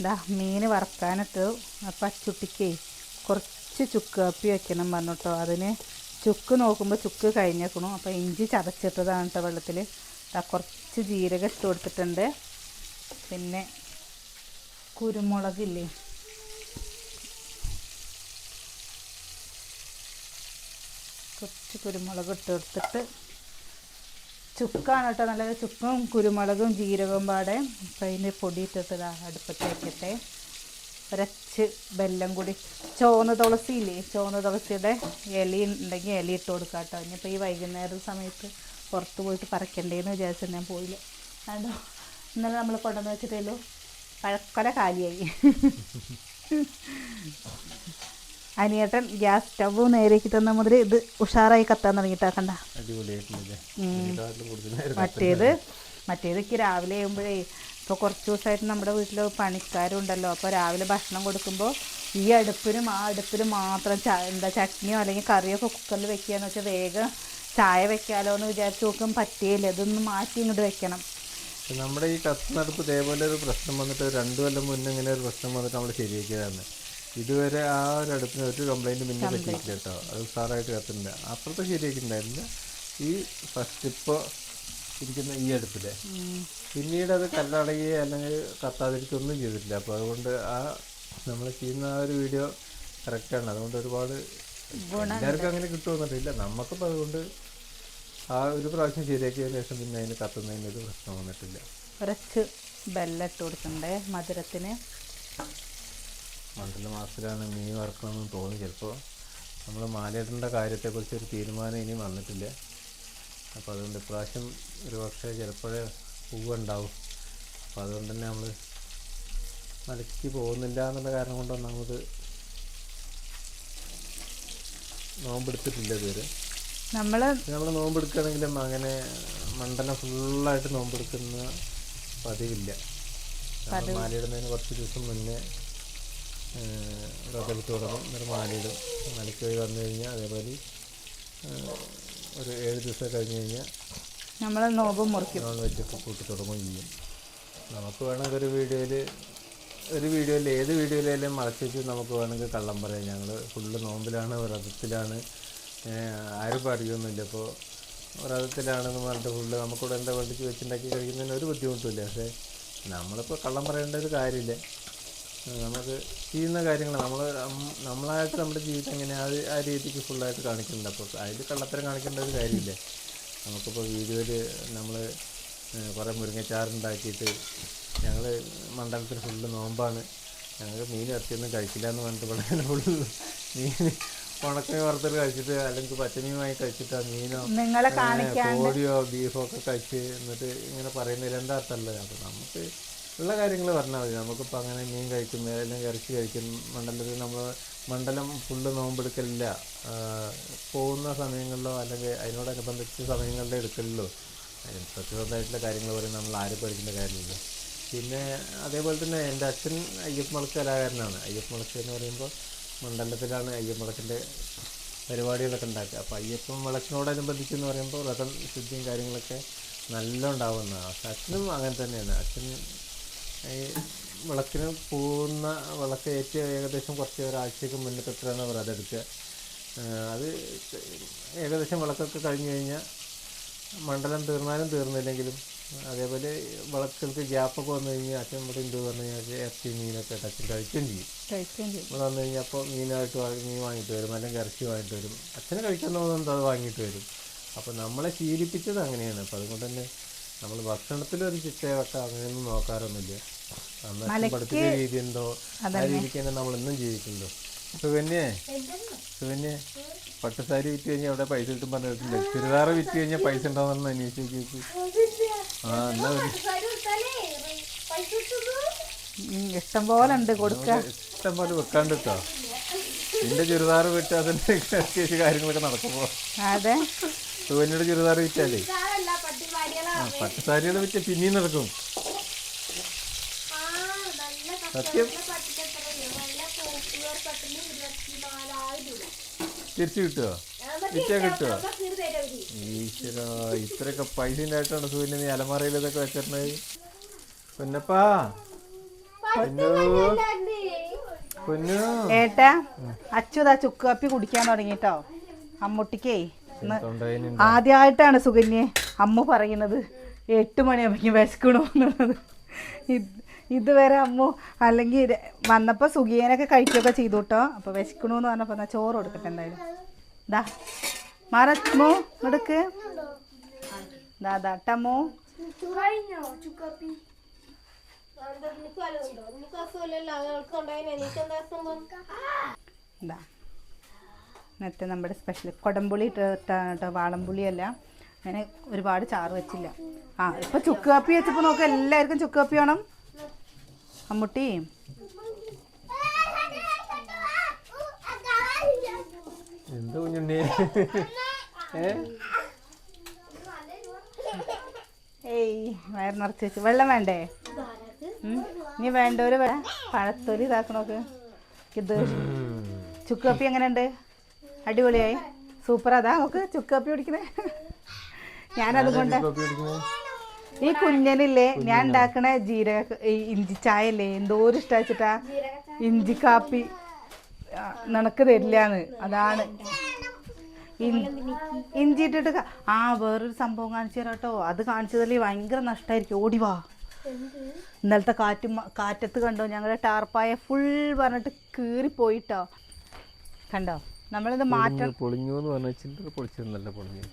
ഇതാ മീൻ വറുക്കാനിട്ട്. അപ്പം അച്ചുട്ടിക്ക് കുറച്ച് ചുക്ക് കാപ്പി വെക്കണം പറഞ്ഞിട്ടോ. അതിന് ചുക്ക് നോക്കുമ്പോൾ ചുക്ക് കഴിഞ്ഞേക്കണു. അപ്പോൾ ഇഞ്ചി ചതച്ചിട്ടതാണ് കേട്ടോ വെള്ളത്തിൽ കുറച്ച് ജീരകം ഇട്ട് കൊടുത്തിട്ടുണ്ട്. പിന്നെ കുരുമുളകില്ലേ? കുറച്ച് കുരുമുളക് ഇട്ട് കൊടുത്തിട്ട് ചുക്കാണ് കേട്ടോ നല്ല ചുക്കും കുരുമുളകും ജീരകവും പാടെ. അപ്പം അതിന്റെ പൊടി ഇട്ടിട്ട് അടുപ്പത്ത് ഒരച്ച് ബെല്ലം കൂടി. ചോന്ന തുളസി ഇല്ലേ? ചോന്ന തുളസിയുടെ ഇല ഉണ്ടെങ്കിൽ ഇല ഇട്ട് കൊടുക്കാം കേട്ടോ ഇനിയിപ്പോൾ ഈ വൈകുന്നേരം സമയത്ത് പുറത്ത് പോയിട്ട് പറിക്കണ്ടേന്ന് വിചാരിച്ചു ഞാൻ പോയില്ല. കണ്ടോ? ഇന്നലെ നമ്മൾ കൊണ്ടുവന്ന് വെച്ചിട്ടേലോ പഴക്കൊല കാലിയായി. അനിയേട്ടൻ ഗ്യാസ് സ്റ്റവ് നേരേക്ക് തന്ന മുതൽ ഇത് ഉഷാറായി കത്താൻ തുടങ്ങിട്ടാക്കണ്ട മറ്റേത് മറ്റേതൊക്കെ രാവിലെ ആകുമ്പോഴേ ഇപ്പോൾ കുറച്ച് ദിവസമായിട്ട് നമ്മുടെ വീട്ടിൽ പണിക്കാരുണ്ടല്ലോ അപ്പോൾ രാവിലെ ഭക്ഷണം കൊടുക്കുമ്പോൾ ഈ അടുപ്പിനും ആ അടുപ്പിനും മാത്രം എന്താ ചട്നിയോ അല്ലെങ്കിൽ കറിയോ ഒക്കെ കുക്കറിൽ വെക്കുകയെന്ന് വെച്ചാൽ വേഗം ചായ വെക്കാലോ എന്ന് വിചാരിച്ചു നോക്കും പറ്റിയില്ല. ഇതൊന്ന് മാറ്റി ഇങ്ങോട്ട് വെക്കണം. നമ്മുടെ ഈ കത്തുനടുപ്പ് ഇതേപോലെ ഒരു പ്രശ്നം വന്നിട്ട് രണ്ടു കൊല്ലം മുന്നേ ഇങ്ങനെ ഒരു പ്രശ്നം വന്നിട്ട് നമ്മൾ ശരിയാക്കിയതാണ്. ഇതുവരെ ആ ഒരു അടുപ്പിന് ഒരു കംപ്ലൈന്റ് പിന്നെ പറ്റിയിട്ടില്ല കേട്ടോ. അത് സാറായിട്ട് കത്തുന്നുണ്ട് അപ്പുറത്തെ ശരിയാക്കിയിട്ടുണ്ടായിരുന്നില്ല ഈ ഫസ്റ്റ് ഇപ്പോൾ ഇരിക്കുന്ന ഈ അടുപ്പിലെ. പിന്നീട് അത് കല്ലടയുകയോ അല്ലെങ്കിൽ കത്താതിരിക്കൊന്നും ചെയ്തിട്ടില്ല. അപ്പോൾ അതുകൊണ്ട് ആ നമ്മൾ ചെയ്യുന്ന ആ ഒരു വീഡിയോ കറക്റ്റാണ് അതുകൊണ്ട് ഒരുപാട് എല്ലാവർക്കും അങ്ങനെ കിട്ടുമെന്നിട്ടില്ല നമുക്കിപ്പോൾ അതുകൊണ്ട് ആ ഒരു പ്രാവശ്യം ശരിയാക്കിയതിന് ശേഷം പിന്നെ അതിന് കത്തുന്നതിന് ഒരു പ്രശ്നം വന്നിട്ടില്ല. കുറച്ച് ബെല്ലിട്ട് കൊടുക്കണ്ടേ മധുരത്തിന്? മണ്ഡല മാസത്തിലാണ് മീൻ വറക്കണമെന്ന് തോന്നി. ചിലപ്പോൾ നമ്മൾ മാലയിടേണ്ട കാര്യത്തെക്കുറിച്ച് ഒരു തീരുമാനം ഇനി വന്നിട്ടില്ല. അപ്പോൾ അതുകൊണ്ട് ഇപ്രാവശ്യം ഒരു പക്ഷേ ചിലപ്പോഴേ പൂവ് ഉണ്ടാവും അപ്പോൾ അതുകൊണ്ട് തന്നെ നമ്മൾ മലയ്ക്ക് പോകുന്നില്ല എന്നുള്ള കാരണം കൊണ്ട് ഒന്നാമത് നോമ്പെടുത്തിട്ടില്ല ഇതുവരെ. നമ്മൾ നമ്മൾ നോമ്പെടുക്കുകയാണെങ്കിലും അങ്ങനെ മണ്ഡലം ഫുള്ളായിട്ട് നോമ്പെടുക്കുന്ന പതിവില്ല. മാലയിടുന്നതിന് കുറച്ച് ദിവസം മുന്നേ റബ്ബെടുത്ത് തുടങ്ങും എന്നിട്ട് മാലയിടും മലയ്ക്ക് പോയി വന്നു കഴിഞ്ഞാൽ അതേപോലെ ഒരു ഏഴ് ദിവസം കഴിഞ്ഞ് കഴിഞ്ഞാൽ നമ്മൾ നോമ്പ് മുറിക്കും. നോൺ വെജൊക്കെ കൂട്ടി തുടങ്ങുകയും ചെയ്യും. നമുക്ക് വേണമെങ്കിൽ ഒരു വീഡിയോയിൽ ഒരു വീഡിയോയിൽ ഏത് വീഡിയോയിലായാലും മറച്ചു വെച്ച് നമുക്ക് വേണമെങ്കിൽ കള്ളം പറയാം. ഞങ്ങൾ ഫുള്ള് നോമ്പിലാണ് വ്രതത്തിലാണ്. ആരും പറയുമൊന്നുമില്ല ഇപ്പോൾ വ്രതത്തിലാണെന്ന് പറഞ്ഞിട്ട് ഫുള്ള് നമുക്കിവിടെ എന്താ വേണ്ടിച്ച് വെച്ചുണ്ടാക്കി കഴിക്കുന്നതിന് ഒരു ബുദ്ധിമുട്ടുമില്ല. പക്ഷേ നമ്മളിപ്പോൾ കള്ളം പറയേണ്ട ഒരു കാര്യമില്ല. നമുക്ക് ചെയ്യുന്ന കാര്യങ്ങൾ നമ്മൾ നമ്മളായിട്ട് നമ്മുടെ ജീവിതം എങ്ങനെ അത് ആ രീതിക്ക് ഫുള്ളായിട്ട് കാണിക്കുന്നുണ്ട്. അപ്പോൾ അതിൽ കള്ളത്തരം കാണിക്കേണ്ട ഒരു കാര്യമില്ലേ? നമുക്കിപ്പോൾ വീഡിയോയിൽ നമ്മൾ കുറേ മുരിങ്ങച്ചാറുണ്ടാക്കിയിട്ട് ഞങ്ങൾ മണ്ഡലത്തിൽ ഫുള്ള് നോമ്പാണ്. ഞങ്ങൾ മീൻ ഇറച്ചിയൊന്നും കഴിക്കില്ല എന്ന് പറഞ്ഞിട്ട് ഫുള്ള് മീൻ ഉണക്കമീൻ വറുത്തത് കഴിച്ചിട്ട് അല്ലെങ്കിൽ പച്ചമീൻ വാങ്ങി കഴിച്ചിട്ട് മീനോ കോഴിയോ ബീഫോ ഒക്കെ കഴിച്ച് എന്നിട്ട് ഇങ്ങനെ പറയുന്നതിൽ എന്താ അർത്ഥമല്ല അപ്പോൾ നമുക്ക് ഉള്ള കാര്യങ്ങൾ പറഞ്ഞാൽ മതി. നമുക്കിപ്പോൾ അങ്ങനെ മീൻ കഴിക്കുന്ന അല്ലെങ്കിൽ ഇറച്ചി കഴിക്കുന്ന മണ്ഡലത്തിൽ നമ്മൾ മണ്ഡലം ഫുള്ള് നോമ്പെടുക്കലില്ല. പോകുന്ന സമയങ്ങളിലോ അല്ലെങ്കിൽ അതിനോടനുബന്ധിച്ച സമയങ്ങളിലോ എടുക്കലില്ലോ സത്യസന്ധമായിട്ടുള്ള കാര്യങ്ങൾ പറയും നമ്മൾ ആരും പഠിക്കേണ്ട കാര്യമില്ല. പിന്നെ അതേപോലെ തന്നെ എന്റെ അച്ഛൻ അയ്യപ്പ മുളക്ക് കലാകാരനാണ്. അയ്യപ്പ മുളക്ക് എന്ന് പറയുമ്പോൾ മണ്ഡലത്തിലാണ് അയ്യപ്പ മുളക്കിന്റെ പരിപാടികളൊക്കെ ഉണ്ടാക്കുക. അപ്പോൾ അയ്യപ്പൻ വിളക്കിനോടനുബന്ധിച്ച് എന്ന് പറയുമ്പോൾ വ്രതം ശുദ്ധിയും കാര്യങ്ങളൊക്കെ നല്ല ഉണ്ടാവുന്നതാണ്. അച്ഛനും അങ്ങനെ തന്നെയാണ്. അച്ഛൻ വിളക്കിന് പോകുന്ന വിളക്ക് ഏറ്റ് ഏകദേശം കുറച്ച് ഒരാഴ്ചയ്ക്ക് മുന്നത്തെ എത്രയാണ് അവർ അതെടുക്കുക. അത് ഏകദേശം വിളക്കൊക്കെ കഴിഞ്ഞ് കഴിഞ്ഞാൽ മണ്ഡലം തീർന്നാലും തീർന്നില്ലെങ്കിലും അതേപോലെ വിളക്കുകൾക്ക് ഗ്യാപ്പൊക്കെ വന്നു കഴിഞ്ഞാൽ അച്ഛൻ ഇവിടെ ഉണ്ട് പറഞ്ഞു കഴിഞ്ഞാൽ ഇറച്ചി മീനൊക്കെ അച്ഛൻ കഴിക്കുകയും ചെയ്യും. ഇവിടെ വന്നു കഴിഞ്ഞാൽ അപ്പോൾ മീനായിട്ട് വാങ്ങി മീൻ വാങ്ങിയിട്ട് വരും അല്ലെങ്കിൽ ഇറച്ചി വാങ്ങിയിട്ട് വരും. അച്ഛനെ കഴിക്കാൻ തോന്നുന്നത് അത് വാങ്ങിയിട്ട് വരും. അപ്പോൾ നമ്മളെ ശീലിപ്പിച്ചത് അങ്ങനെയാണ്. അപ്പോൾ അതുകൊണ്ട് തന്നെ നമ്മൾ ഭക്ഷണത്തിൽ ഒരു ചിട്ടയൊക്കെ അങ്ങനെയൊന്നും നോക്കാറൊന്നുമില്ല. അന്ന് പഠിപ്പിച്ച രീതി എന്തോ ആ രീതിക്ക് തന്നെ നമ്മൾ ഇന്നും ജീവിക്കുന്നുണ്ടോ. സുകന്യേ? സുകന്യേ പട്ടുസാരി വിറ്റ് കഴിഞ്ഞാൽ അവിടെ പൈസ കിട്ടും പറഞ്ഞിട്ടില്ലേ ചുരിദാറ് വിറ്റ് കഴിഞ്ഞാൽ പൈസ ഉണ്ടാവുമെന്ന് അന്വേഷിച്ച് ആ എന്നാ ഇഷ്ടം പോലെ ഉണ്ട് കൊടുക്കാൻ ഇഷ്ടം പോലെ വെക്കാണ്ട് കേട്ടോ. നിന്റെ ചുരിദാർ വിറ്റ് അതിന്റെ കാര്യങ്ങളൊക്കെ നടക്കുമ്പോ. അതെ. സുകന്യയുടെ ചുരിദാർ വിറ്റാലേ? പട്ടുസാരികൾ വിറ്റ് പിന്നെയും നടക്കും. ആ നല്ല സത്യം? തിരിച്ചു കിട്ടുമോ നമുക്ക് വിറ്റാ കിട്ടുമോ അവർ. ഈശ്വര ഇത്രയൊക്കെ പൈസ ഉണ്ടായിട്ടാണ് സൂര്യൻ നീ അലമാറയിൽ ഇതൊക്കെ വെച്ചിട്ടുണ്ടായി പൊന്നപ്പാ പൊന്നു. പൊന്നു ഏട്ടാ അച്ചുതാ ചുക്ക് കാപ്പി കുടിക്കാൻ തുടങ്ങിട്ടോ. അമ്മുട്ടിക്കേ ആദ്യമായിട്ടാണ് സുകന്യെ. അമ്മ പറയുന്നത് എട്ട് മണിയാകുമ്പോൾ വിശക്കണു എന്നുള്ളത്. ഇതുവരെ അമ്മ അല്ലെങ്കിൽ വന്നപ്പോൾ വന്നപ്പോ സുഖിയനൊക്കെ കഴിക്കുകയൊക്കെ ചെയ്തു കേട്ടോ അപ്പോൾ വിശക്കണു എന്ന് പറഞ്ഞപ്പോൾ എന്നാ ചോറ് കൊടുക്കട്ടെ എന്തായാലും. ദാ മാറമ്മോ എടുക്ക് ദാ ദാ ടമ്മോ കഴിഞ്ഞോ? ചുക്കാപ്പി. എന്താ നിനക്ക് വല്ലതുണ്ടോ? നിനക്ക് അസുഖമില്ലല്ലോ. അവൾക്ക് ഉണ്ടായിനെ. നിനക്ക് എന്താ ഇതാ ഇന്നത്തെ നമ്മുടെ സ്പെഷ്യൽ കൊടംപുളി ഇട്ടിട്ടാണ് കേട്ടോ വാളംപുളിയല്ല. അങ്ങനെ ഒരുപാട് ചാറ് വെച്ചില്ല. ആ ഇപ്പൊ ചുക്ക് കാപ്പി വെച്ചപ്പോൾ നോക്ക് എല്ലാവർക്കും ചുക്ക് കാപ്പി വേണം. അമ്മുട്ടി. എന്താ കുഞ്ഞുണ്ണി? ഏയ് വയർ നിറച്ച് വെച്ചു. വെള്ളം വേണ്ടേ? ഉം. ഇനി വേണ്ടവര് പഴത്തൊലി ഇതാക്കണോക്ക് ഇത് ചുക്ക് കാപ്പി എങ്ങനെയുണ്ട്? അടിപൊളിയായി. സൂപ്പർ അതാ നോക്ക് ചുക്ക് കാപ്പി കുടിക്കണേ ഞാനത് കൊണ്ട് ഈ കുഞ്ഞനില്ലേ ഞാൻ ഉണ്ടാക്കണ ജീരക ഇഞ്ചി ചായ അല്ലേ എന്തോരം ഇഷ്ടാച്ചിട്ടാ ഇഞ്ചി കാപ്പി. നിനക്ക് തരില്ലാന്ന്. അതാണ്. ഇഞ്ചി ഇട്ടിട്ട് ആ വേറൊരു സംഭവം കാണിച്ചു തരാം കേട്ടോ അത് കാണിച്ചതല്ലേ ഭയങ്കര നഷ്ടമായിരിക്കും ഓടിവാ ഇന്നലത്തെ കാറ്റും കാറ്റത്ത് കണ്ടോ? ഞങ്ങളുടെ ടാർപ്പായ ഫുൾ പറഞ്ഞിട്ട് കീറിപ്പോയിട്ടോ. കണ്ടോ? നമ്മളിത് മാറ്റം പൊളിഞ്ഞു എന്ന് പറഞ്ഞാൽ ചില്ലറ പൊളിച്ചിരുന്നല്ല പൊളിഞ്ഞു.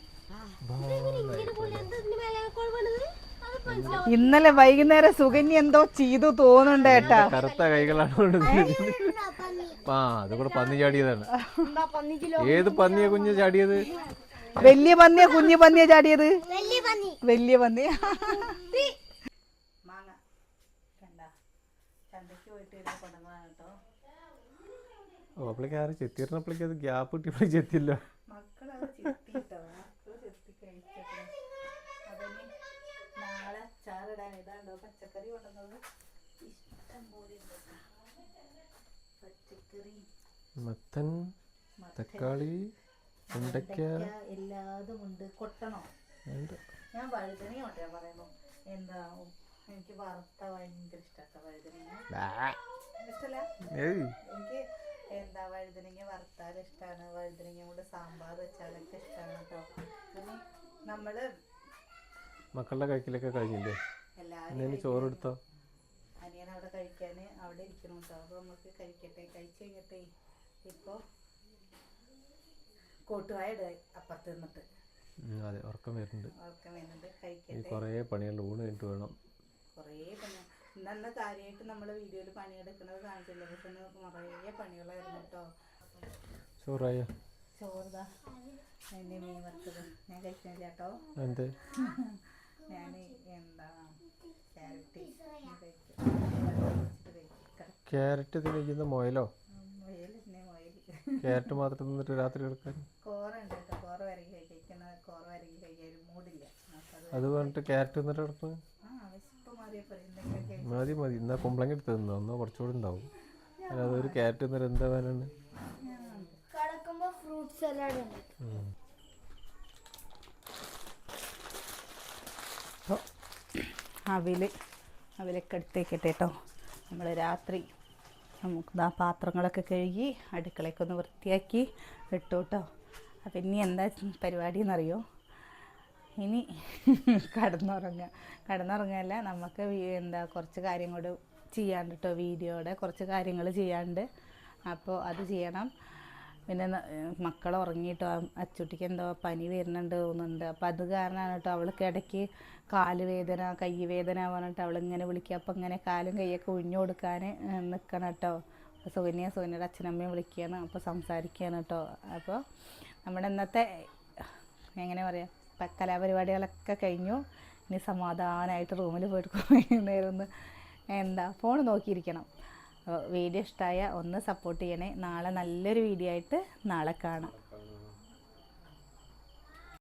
ഇന്നലെ വൈകുന്നേരം സുകന്യ എന്തോ ചെയ്തു തോന്നുന്നുണ്ട് ഏട്ടാ. കറുത്ത കൈകളാണ് കൊണ്ടുവന്നത്. ആ അത് കൂടെ പന്നി ചാടിയതാണ് ഏത് പന്നിയെ കുഞ്ഞ് ചാടിയത്? വലിയ പന്നിയ കുഞ്ഞു പന്നിയ ചാടിയത്? വലിയ പന്നി. വലിയ പന്നി. മാങ്ങ. കണ്ട? ചന്തയ്ക്ക് പോയിട്ട് കൊണ്ടുവന്നതാണ് കേട്ടോ. ഓ അപ്പോഴേക്ക് ആരും ചെത്തിയിരുന്നപ്പോഴേക്ക് അത് ഗ്യാപ്പ് കിട്ടിയപ്പോഴേക്ക് ചെത്തില്ല മക്കളത് ചെത്തിട്ടോ മക്കൾ ചെത്തി കഴിച്ചിട്ട് അതിന് നാളെ അച്ചാറിടാൻ ഇതാണ്ടോ പച്ചക്കറി കൊണ്ടുവന്നത് ഇഷ്ടം പോലെ പച്ചക്കറി മത്തൻ തക്കാളി വെണ്ടയ്ക്ക. എല്ലാതും ഉണ്ട്. കൊട്ടണോ. ഞാൻ വഴുതനയും കൊണ്ടുവരാൻ പറയുന്നു. എന്താ എനിക്ക് വറുത്ത ഭയങ്കര ഇഷ്ടമാട്ടോ വഴുതനങ്ങ. ബാ. എനിക്ക് എന്താ വഴുതനങ്ങ വറുത്താൽ ഇഷ്ടമാണ് വഴുതനങ്ങ കൊണ്ട് സാമ്പാർ വെച്ചാലൊക്കെ ഇഷ്ടമാണ് കേട്ടോ. പിന്നെ നമ്മൾ മക്കളുടെ കഴിക്കലൊക്കെ കഴിഞ്ഞില്ലേ? എല്ലാവരും ചോറ് എടുത്തോ അനിയൻ അവിടെ കഴിക്കാൻ അവിടെ ഇരിക്കണം കേട്ടോ അപ്പോൾ നമുക്ക് കഴിക്കട്ടെ. കഴിച്ച് കഴിഞ്ഞിട്ടേ ഇപ്പൊ കോട്ടുവായ അപ്പുറത്ത് നിന്നിട്ട്. അതെ ഉറക്കം വരുന്നുണ്ട്. അവർക്ക് വേണ്ടത് കഴിക്കട്ടെ. കുറേ പണിയുണ്ട് ഊണ് കഴിഞ്ഞിട്ട് വേണം. കുറേ പണി. ഇന്നന്ന് കാര്യമായിട്ട് നമ്മൾ വീഡിയോയിൽ പണിയെടുക്കുന്നത് കാണിച്ചില്ല. പക്ഷെ നിറയെ പണികളായിരുന്നു കേട്ടോ ചോറായോ? ചോറുതാ എന്റെ മീൻ വറുത്തത്. ഞാൻ കഴിക്കുന്നില്ല കേട്ടോ ഞാൻ എന്താ ക്യാരറ്റ്. തിന്നിക്കുന്ന മുയലോ? ക്യാരറ്റ് മാത്രം തിന്നിട്ട് രാത്രി എടുക്കാൻ? അത് പറഞ്ഞിട്ട് ക്യാരറ്റ് തിന്നിട്ട് മതി മതി. എന്നാ കുമ്പളങ്ങ എടുത്ത് തിന്നോ. എന്നാ കുറച്ചുകൂടി ഉണ്ടാവും. അല്ലാതെ ഒരു ക്യാരറ്റ് തിന്നിട്ട് എന്താ വേനാണ് ഫ്രൂട്ട് സലാഡ് ഉണ്ട് അപ്പോൾ അവിൽ അവിലൊക്കെ എടുത്തേക്കട്ടെ കേട്ടോ നമ്മൾ രാത്രി നമുക്ക് ആ പാത്രങ്ങളൊക്കെ കഴുകി അടുക്കളയൊക്കെ ഒന്ന് വൃത്തിയാക്കി ഇട്ടു കേട്ടോ അപ്പം ഇനി എന്താ പരിപാടി എന്നറിയോ ഇനി കടന്നുറങ്ങുക കടന്നുറങ്ങല്ല നമുക്ക് എന്താ കുറച്ച് കാര്യം കൂടെ ചെയ്യാണ്ട് കേട്ടോ വീഡിയോയുടെ കുറച്ച് കാര്യങ്ങൾ ചെയ്യാണ്ട്. അപ്പോൾ അത് ചെയ്യണം. പിന്നെ മക്കൾ ഉറങ്ങിയിട്ടോ അച്ചുട്ടിക്ക് എന്തോ പനി വരുന്നുണ്ട് തോന്നുന്നുണ്ട്. അപ്പോൾ അത് കാരണമാണ് കേട്ടോ അവൾക്ക് ഇടയ്ക്ക് കാൽ വേദന കൈ വേദന പറഞ്ഞിട്ട് അവളിങ്ങനെ വിളിക്കുക. അപ്പോൾ ഇങ്ങനെ കാലും കൈയൊക്കെ ഉഴിഞ്ഞു കൊടുക്കാൻ നിൽക്കണം കേട്ടോ. സോനിയ സോനിയുടെ അച്ഛനമ്മയും വിളിക്കുകയാണ്. അപ്പോൾ സംസാരിക്കുകയാണ് കേട്ടോ. അപ്പോൾ നമ്മുടെ ഇന്നത്തെ എങ്ങനെ പറയാം പ- കലാപരിപാടികളൊക്കെ കഴിഞ്ഞു. ഇനി സമാധാനമായിട്ട് റൂമിൽ പോയിട്ട് നേരം ഒന്ന് എന്താ ഫോൺ നോക്കിയിരിക്കണം. വീഡിയോ ഇഷ്ടമായ ഒന്ന് സപ്പോർട്ട് ചെയ്യണേ. നാളെ നല്ലൊരു വീഡിയോ ആയിട്ട് നാളെ കാണാം.